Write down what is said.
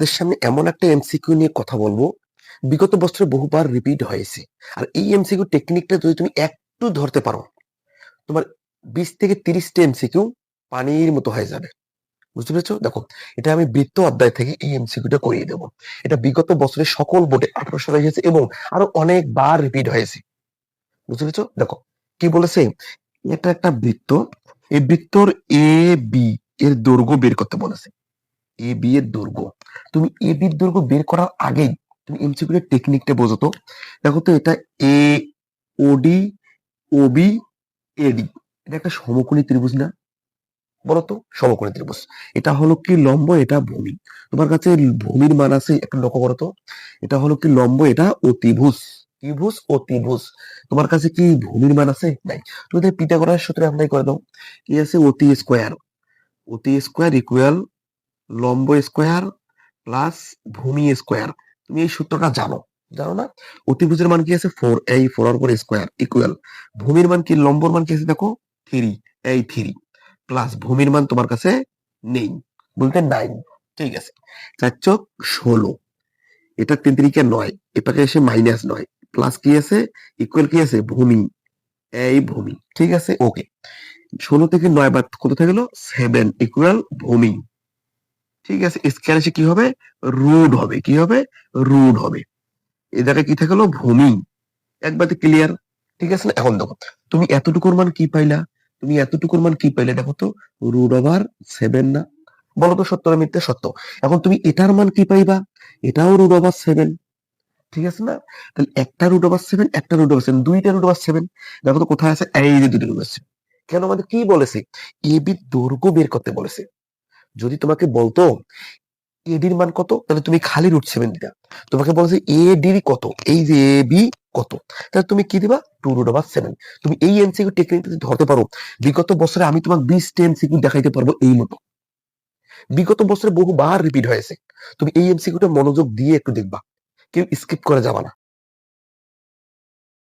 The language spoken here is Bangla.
আপনাদের সামনে এমন একটা এমসিকিউ নিয়ে কথা বলব। বিগত বছরে বহুবার রিপিট হয়েছে। আর এই এমসিকিউ টেকনিকটা যদি তুমি একটু ধরতে পারো, তোমার বিশ থেকে তিরিশটা এমসিকিউ পানির মতো হয়ে যাবে। বুঝতে পেরেছ? দেখো, এটা আমি বৃত্ত অধ্যায় থেকে এই এমসিকিউটা করিয়ে দেবো। এটা বিগত বছরে সকল বোর্ডে আঠারো সালে হয়েছে এবং আরও অনেকবার রিপিট হয়েছে। বুঝতে পেরেছ? দেখো, কি বলেছে? এটা একটা বৃত্ত। এই বৃত্তর এ বি এর দৈর্ঘ্য বের করতে বলেছে। এ বি এর দৈর্ঘ্য তুমি এ বির দৈর্ঘ্য বের করার আগেই তুমি এমসিকিউ এর টেকনিকটা বোঝো তো। দেখো তো এটা এ ওডি ওবি এডি এটা একটা সমকোণী ত্রিভুজ না? বলো তো, সমকোণী ত্রিভুজ। এটা হলো কি লম্ব, এটা ভূমি। তোমার কাছে ভূমির মান আছে, একটা লক্ষ্য করো তো। এটা হলো কি লম্ব, এটা অতিভুজ ত্রিভুজ। অতিভুজ তোমার কাছে কি ভূমির মান আছে? নাই। তুমি তাই পিথাগোরাস সূত্রে অ্যাপ্লাই করে দাও। কি আছে? অতি স্কোয়ার। অতি স্কোয়ার ইকুয়াল লম্ব স্কোয়ার প্লাস ভূমি স্কোয়ার। তুমি এই সূত্রটা জানো। জানো না? অতিভুজের মান কি আছে? ফোর, এই ফোর আর স্কোয়ার ইকুয়াল ভূমির মান কি? লম্বর মান কি আছে? দেখো, থ্রি, এই থ্রি। প্লাস ভূমির মান তোমার কাছে নেই। বলতে নাইন ঠিক আছে। চার চক ষোলো। এটা তিন তিরিকে নয়। এটাকে এসে মাইনাস নয়। প্লাস কি আছে? ইকুয়াল কি আছে? ভূমি। এই ভূমি। ঠিক আছে? ওকে ষোলো থেকে নয় বাদ কত থাকল সেভেন ইকুয়াল ভূমি। ঠিক আছে স্কয়ার এসে কি হবে? রুট হবে। কি হবে? রুট হবে। এই জায়গায় কি থাকল ভূমি। একবারে ক্লিয়ার ঠিক আছে না? এখন দেখো, তুমি এতটুকুর মান কি পাইলা? তুমি এতটুকুর মান কি পাইলে? দেখো তো রুট ওভার সেভেন না? বলো তো সত্য মিথ্যে সত্য। এখন তুমি এটার মান কি পাইবা? এটাও রুট ওভার সেভেন ঠিক আছে না? তাহলে একটা রুট ওভার সেভেন একটা রুট ওভার সেভেন দুইটা রুট ওভার সেভেন দেখো তো কোথায় আছে? এই যে দুটো রুট ওভার সেভেন কেন? আমাদের কি বলেছে? এ দৈর্ঘ্য বের করতে বলেছে। যদি তোমাকে বলতো এডির মান কত, তাহলে তুমি খালি রুট সেভেন দিতা। তোমাকে বলেছে এ ডির কত, এই যে এ বি কত, তাহলে তুমি কি দিবা? টু রুট ওভার সেভেন তুমি এই এমসিকিউ টেকনিক যদি ধরতে পারো, বিগত বছরে আমি তোমাকে বিশটা এমসিকিউ দেখাইতে পারব এই মতো। বিগত বছরে বহুবার রিপিট হয়েছে। তুমি এই এমসিকিউটা মনোযোগ দিয়ে একটু দেখবা। কেউ স্কিপ করে যাবা না।